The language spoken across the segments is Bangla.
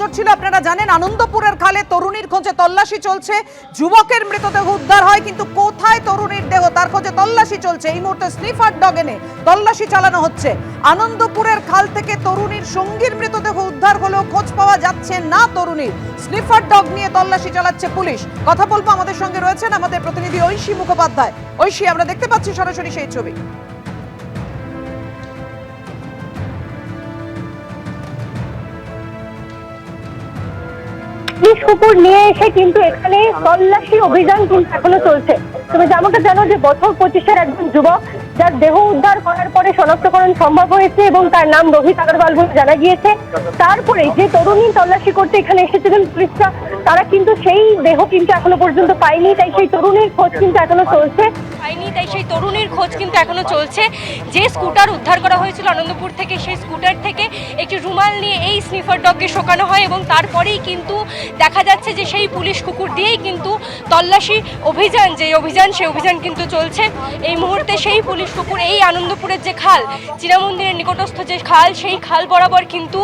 নজর ছিল, আপনারা জানেন, আনন্দপুরের খালে তরুণীর খোঁজে তল্লাশি চলছে। যুবকের মৃতদেহ উদ্ধার হয়, কিন্তু কোথায় তরুণীর দেহ? তার খোঁজে তল্লাশি চলছে। এই মুহূর্তে স্নিফার ডগ এনে তল্লাশি চালানো হচ্ছে। আনন্দপুরের খাল থেকে তরুণীর সঙ্গীর মৃতদেহ উদ্ধার হলেও খোঁজ পাওয়া যাচ্ছে না তরুণীর। স্নিফার ডগ নিয়ে তল্লাশি চালাচ্ছে পুলিশ। কথা বলব আমাদের সঙ্গে রয়েছেন আমাদের প্রতিনিধি ঐশী মুখোপাধ্যায়। ঐশী, আমরা দেখতে পাচ্ছি সরাসরি সেই ছবি। কুকুর নিয়ে এসে কিন্তু এখানে তল্লাশি অভিযান কিন্তু এখনও চলছে। তুমি যেমনটা জানো যে বছর পঁচিশের একজন যুবক যার দেহ উদ্ধার করার পরে শনাক্তকরণ সম্ভব হয়েছে এবং তার নাম রোহিত আগরওয়াল বলে জানা গিয়েছে। তারপরে যে তরুণী তল্লাশি করতে এখানে এসেছিলেন পুলিশরা, তারা কিন্তু সেই দেহ কিন্তু এখনও পর্যন্ত পায়নি, তাই সেই তরুণীর খোঁজ কিন্তু এখনও চলছে। পাইনি তাই সেই তরুণীর খোঁজ কিন্তু এখনও চলছে। যে স্কুটার উদ্ধার করা হয়েছিল আনন্দপুর থেকে, সেই স্কুটার থেকে একটি রুমাল নিয়ে এই স্নিফার ডগকে শোকানো হয় এবং তারপরেই কিন্তু দেখা যাচ্ছে যে সেই পুলিশ কুকুর দিয়েই কিন্তু তল্লাশি অভিযান, যে অভিযান, সেই অভিযান কিন্তু চলছে। এই মুহূর্তে সেই পুলিশ কুকুর এই আনন্দপুরের যে খাল চীনা মন্দিরের নিকটস্থ যে খাল, সেই খাল বরাবর কিন্তু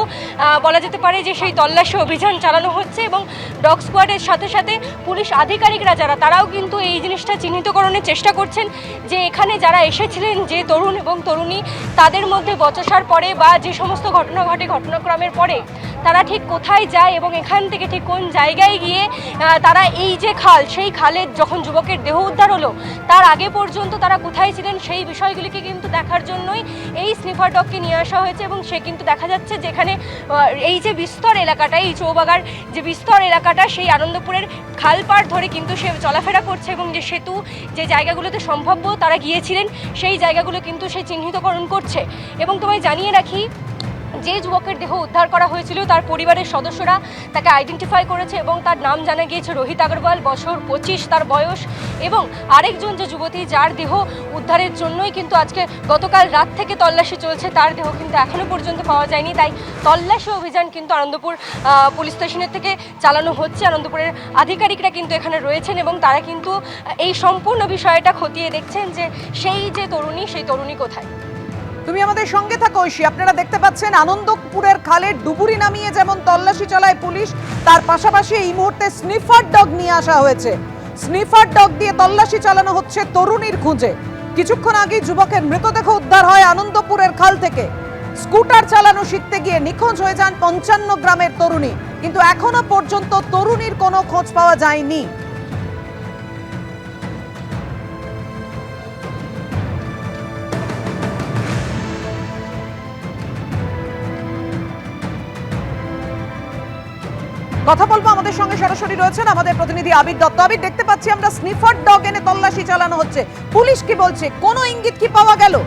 বলা যেতে পারে যে সেই তল্লাশি অভিযান চালানো হচ্ছে এবং ডগ স্কোয়াডের সাথে সাথে পুলিশ আধিকারিকরা যারা, তারাও কিন্তু এই জিনিসটা চিহ্নিতকরণের চেষ্টা করছেন যে এখানে যারা এসেছিলেন, যে তরুণ এবং তরুণী, তাদের মধ্যে বচসার পরে বা যে সমস্ত ঘটনা ঘটে ঘটনাক্রমের পরে তারা ঠিক কোথায় যায় এবং এখান থেকে ঠিক কোন জায়গায় গিয়ে তারা এই যে খাল, সেই খালে যখন যুবকের দেহ উদ্ধার হলো, তার আগে পর্যন্ত তারা কোথায় ছিলেন সেই বিষয়গুলিকে কিন্তু দেখার জন্যই এই স্নিফার ডগকে নিয়ে আসা হয়েছে এবং সে কিন্তু দেখা যাচ্ছে যেখানে এই যে বিস্তর এলাকাটা, এই চৌবাগার যে বিস্তর এলাকাটা, সেই আনন্দপুরের খালপাড় ধরে কিন্তু সে চলাফেরা করছে এবং যে সেতু যে জায়গাগুলোতে সম্ভাব্য তারা গিয়েছিলেন, সেই জায়গাগুলো কিন্তু সে চিহ্নিতকরণ করছে। এবং তোমায় জানিয়ে রাখি যে যুবকের দেহ উদ্ধার করা হয়েছিল, তার পরিবারের সদস্যরা তাকে আইডেন্টিফাই করেছে এবং তার নাম জানা গিয়েছে রোহিত আগরওয়াল, বছর পঁচিশ তার বয়স। এবং আরেকজন যে যুবতী, যার দেহ উদ্ধারের জন্যই কিন্তু আজকে গতকাল রাত থেকে তল্লাশি চলছে, তার দেহ কিন্তু এখনও পর্যন্ত পাওয়া যায়নি। তাই তল্লাশি অভিযান কিন্তু আনন্দপুর পুলিশ স্টেশনের থেকে চালানো হচ্ছে। আনন্দপুরের আধিকারিকরা কিন্তু এখানে রয়েছেন এবং তারা কিন্তু এই সম্পূর্ণ বিষয়টা খতিয়ে দেখছেন যে সেই যে তরুণী, সেই তরুণী কোথায়? তুমি আমাদের সঙ্গে থাকো, ঐশী। আপনারা দেখতে পাচ্ছেন আনন্দপুরের খালে ডুবুরি নামিয়ে যেমন তল্লাশি চালায় পুলিশ, তার পাশাপাশি এই মুহূর্তে স্নিফার ডগ নিয়ে আসা হয়েছে। স্নিফার ডগ দিয়ে তল্লাশি চালানো হচ্ছে তরুণীর খুঁজে। কিছুক্ষণ আগে যুবকের মৃতদেহ উদ্ধার হয় আনন্দপুরের খাল থেকে। স্কুটার চালানো শিখতে গিয়ে নিখোঁজ হয়ে যান পঞ্চান্ন গ্রামের তরুণী। কিন্তু এখনও পর্যন্ত তরুণীর কোনো খোঁজ পাওয়া যায়নি। কথা বলব আমাদের সঙ্গে সরাসরি রয়েছেন আমাদের প্রতিনিধি আবির দত্ত। আবির, দেখতে পাচ্ছি আমরা স্নিফার ডগ এনে তল্লাশি চালানো হচ্ছে। পুলিশ কি বলছে? কোনো ইঙ্গিত কি পাওয়া গেল?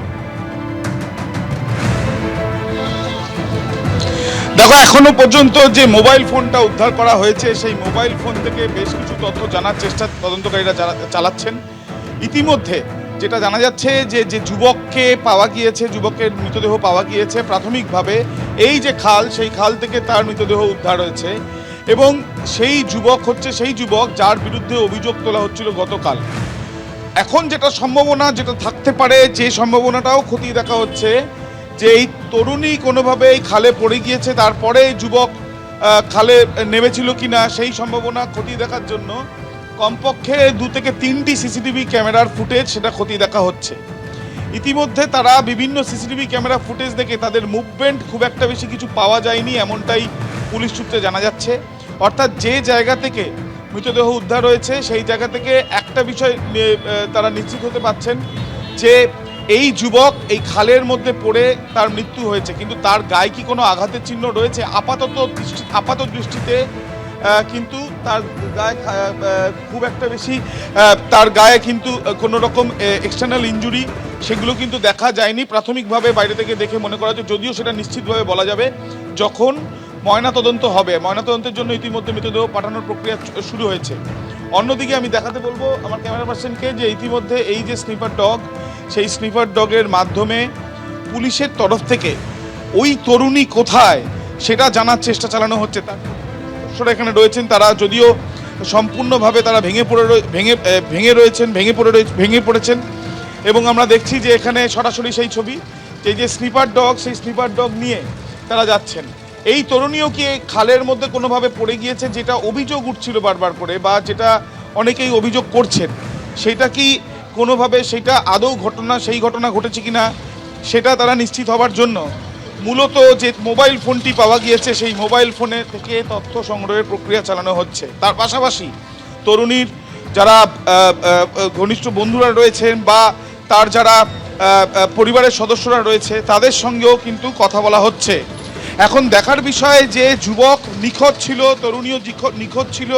দেখো, এখনও পর্যন্ত যে মোবাইল ফোনটা উদ্ধার করা হয়েছে, সেই মোবাইল ফোন থেকে বেশ কিছু তথ্য জানার চেষ্টা তদন্তকারীরা চালা- চালাচ্ছেন। ইতিমধ্যে যেটা জানা যাচ্ছে যে যে যুবককে পাওয়া গিয়েছে, যুবকের মৃতদেহ পাওয়া গিয়েছে, প্রাথমিকভাবে এই যে খাল, সেই খাল থেকে তার মৃতদেহ উদ্ধার হয়েছে। এবং সেই যুবক হচ্ছে সেই যুবক যার বিরুদ্ধে অভিযোগ তোলা হচ্ছিল গতকাল। এখন যেটা সম্ভাবনা, যেটা থাকতে পারে, যে সম্ভাবনাটাও খতিয়ে দেখা হচ্ছে, যে এই তরুণী কোনোভাবে এই খালে পড়ে গিয়েছে, তারপরে যুবক খালে নেমেছিল কিনা সেই সম্ভাবনা খতিয়ে দেখার জন্য কমপক্ষে দু থেকে তিনটি সিসিটিভি ক্যামেরার ফুটেজ সেটা খতিয়ে দেখা হচ্ছে। ইতিমধ্যে তারা বিভিন্ন সিসিটিভি ক্যামেরা ফুটেজ দেখে তাদের মুভমেন্ট খুব একটা বেশি কিছু পাওয়া যায়নি, এমনটাই পুলিশ সূত্রে জানা যাচ্ছে। অর্থাৎ যে জায়গা থেকে মৃতদেহ উদ্ধার হয়েছে, সেই জায়গা থেকে একটা বিষয় তারা নিশ্চিত হতে পারছেন যে এই যুবক এই খালের মধ্যে পড়ে তার মৃত্যু হয়েছে। কিন্তু তার গায়ে কি কোনো আঘাতের চিহ্ন রয়েছে? আপাতত দৃষ্টি আপাত দৃষ্টিতে কিন্তু তার গায়ে খুব একটা বেশি তার গায়ে কিন্তু কোনো রকম এক্সটার্নাল ইঞ্জুরি সেগুলো কিন্তু দেখা যায়নি। প্রাথমিকভাবে বাইরে থেকে দেখে মনে করা হচ্ছে, যদিও সেটা নিশ্চিতভাবে বলা যাবে, যখন ময়নাতদন্ত হবে। ময়নাতদন্তের জন্য ইতিমধ্যে মৃতদেহ পাঠানোর প্রক্রিয়া শুরু হয়েছে। অন্যদিকে আমি দেখাতে বলব আমার ক্যামেরা পার্সনকে যে ইতিমধ্যে এই যে স্নিপার ডগ, সেই স্নিপার ডগের মাধ্যমে পুলিশের তরফ থেকে ওই তরুণী কোথায় সেটা জানার চেষ্টা চালানো হচ্ছে। তার এখানে রয়েছেন, তারা যদিও সম্পূর্ণভাবে তারা ভেঙে পড়ে ভেঙে ভেঙে রয়েছেন, ভেঙে পড়ে রয়ে- ভেঙে পড়েছেন। এবং আমরা দেখছি যে এখানে সরাসরি সেই ছবি, যে যে স্লিপার ডগ, সেই স্লিপার ডগ নিয়ে তারা যাচ্ছেন। এই তরুণীও কি খালের মধ্যে কোনোভাবে পড়ে গিয়েছে যেটা অভিযোগ উঠছিল বারবার করে বা যেটা অনেকেই অভিযোগ করছেন? সেটা কি কোনোভাবে সেটা আদৌ ঘটনা, সেই ঘটনা ঘটেছে কিনা সেটা তারা নিশ্চিত হবার জন্য? মূলত যে মোবাইল ফোনটি পাওয়া গিয়েছে সেই মোবাইল ফোনে থেকে তথ্য সংগ্রহের প্রক্রিয়া চালানো হচ্ছে। তার পাশাপাশি তরুণীর যারা ঘনিষ্ঠ বন্ধুরা রয়েছেন বা তার যারা পরিবারের সদস্যরা রয়েছে তাদের সঙ্গেও কিন্তু কথা বলা হচ্ছে। এখন দেখার বিষয় যে যুবক নিখোঁজ ছিল, তরুণীও নিখোঁজ ছিল,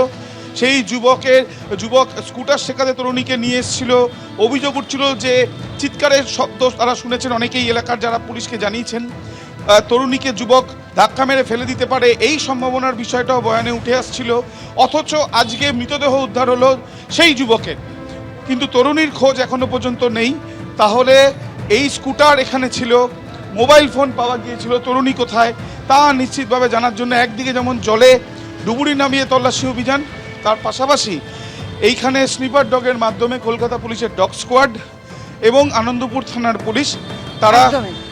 সেই যুবকের, যুবক স্কুটার শেখাতে তরুণীকে নিয়ে এসেছিল। অভিযোগ উঠছিল যে চিৎকারের শব্দ তারা শুনেছেন, অনেকেই এলাকার যারা পুলিশকে জানিয়েছেন। তরুণীকে যুবক ধাক্কা মেরে ফেলে দিতে পারে এই সম্ভাবনার বিষয়টাও বয়ানে উঠে আসছিল। অথচ আজকে মৃতদেহ উদ্ধার হলো সেই যুবকের। কিন্তু তরুণীর খোঁজ এখনও পর্যন্ত নেই। তাহলে এই স্কুটার এখানে ছিল মোবাইল ফোন পাওয়া গিয়েছিল তরুণী কোথায়? তা নিশ্চিতভাবে জানার জন্য একদিকে যেমন জলে ডুবুরি নামিয়ে তল্লাশি অভিযান তার পাশাপাশি এইখানে স্নিপার ডগের মাধ্যমে কলকাতা পুলিশের ডগ স্কোয়াড এবং আনন্দপুর থানার পুলিশ তারা।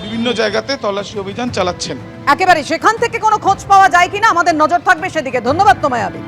বিভিন্ন জায়গাতে তল্লাশি অভিযান চালাচ্ছেন। একেবারে সেখান থেকে কোনো খোঁজ পাওয়া যায় কিনা? আমাদের নজর থাকবে সেদিকে। ধন্যবাদ তোমায় আবি